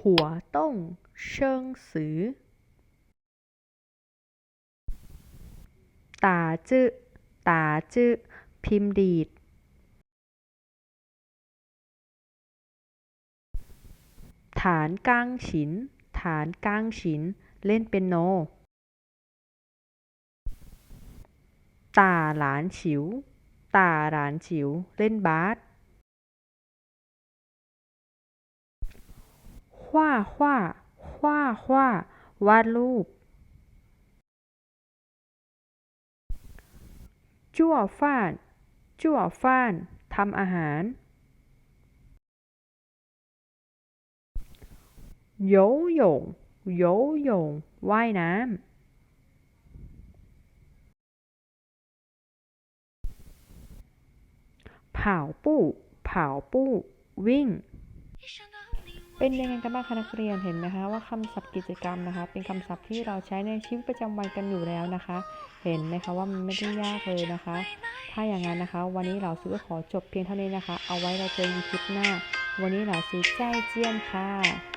ส่งเชิงสือตาจื้อตาจื้อพิมพ์ดีด ฐานกางฉิน ฐานกางฉิน เล่นเปียโน ตาหลานฉิว ตาหลานฉิว เล่นบาส ขว้าขว้าขว้าขว้าวาดรูป จั่วฟาน จั่วฟาน ทำอาหารโยโยงโยโยงว่ายน้ำเผาปู้เผาปู้วิ่ง เป็นยังไงกันบ้างคะนักเรียนเห็นไหมคะว่าคำศัพท์กิจกรรมนะคะ เป็นคำศัพท์ที่เราใช้ในชีวิตประจำวันกันอยู่แล้วนะคะ เห็นไหมคะว่ามันไม่ได้ยากเลยนะคะ ถ้าอย่างนั้นนะคะ วันนี้เราซื้อขอจบเพียงเท่านี้นะคะ เอาไว้เราเจอกันคลิปหน้า วันนี้เราซื้อใจเจียนค่ะ